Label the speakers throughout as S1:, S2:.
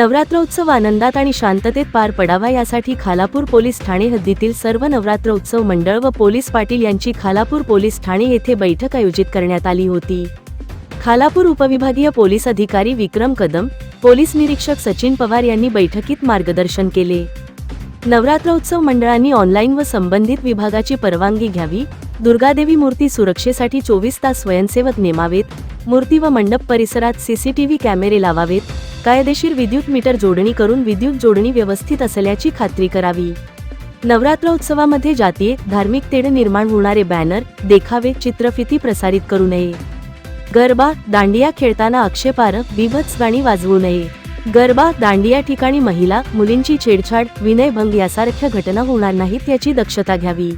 S1: नवरात्रोत्सव आनंदात आणि शांततेत पार पडावा यासाठी खालापूर पोलीस ठाणे हद्दीतील सर्व नवरात्र उत्सव मंडळ व पोलीस पाटील यांची खालापूर पोलीस ठाणे येथे बैठक आयोजित करण्यात आली होती. खालापूर उपविभागीय पोलीस अधिकारी विक्रम कदम पोलीस निरीक्षक सचिन पवार यांनी बैठकीत मार्गदर्शन केले. नवरात्र उत्सव मंडळांनी ऑनलाईन व संबंधित विभागाची परवानगी घ्यावी दुर्गादेवी मूर्ती सुरक्षेसाठी चोवीस तास स्वयंसेवक नेमावेत मूर्ती व मंडप परिसरात सीसीटीव्ही कॅमेरे लावावेत कायदेशीर विद्युत मीटर जोडणी करून विद्युत जोडणी व्यवस्थित असल्याची खात्री करावी. नवरात्र उत्सवामध्ये जातीय धार्मिक तेढ निर्माण होणारे बॅनर देखावे चित्रफिती प्रसारित करू नये. गरबा दांडिया खेळताना आक्षेपार्ह बिभत्स गाणी वाजवू नये. गरबा दांडिया ठिकाणी महिला मुलींची छेडछाड विनयभंग यासारख्या घटना होणार नाहीत याची दक्षता घ्यावी.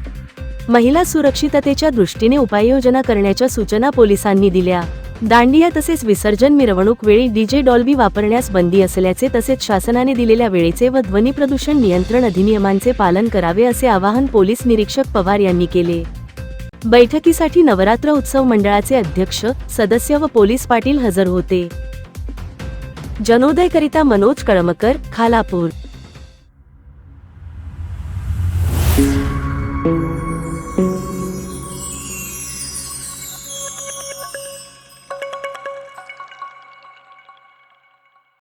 S1: महिला सुरक्षिततेच्या दृष्टीने उपाययोजना करण्याच्या सूचना पोलिसांनी दिल्या. दांडिया तसेच विसर्जन मिरवणूक वेळी डीजे डॉल्बी वापरण्यास बंदी असल्याचे तसेच शासनाने दिलेल्या वेळेचे व ध्वनी प्रदूषण नियंत्रण अधिनियमांचे पालन करावे असे आवाहन पोलीस निरीक्षक पवार यांनी केले. बैठकीसाठी नवरात्र उत्सव मंडळाचे अध्यक्ष सदस्य व पोलीस पाटील हजर होते. जनोदयकरिता मनोज कळमकर खालापूर.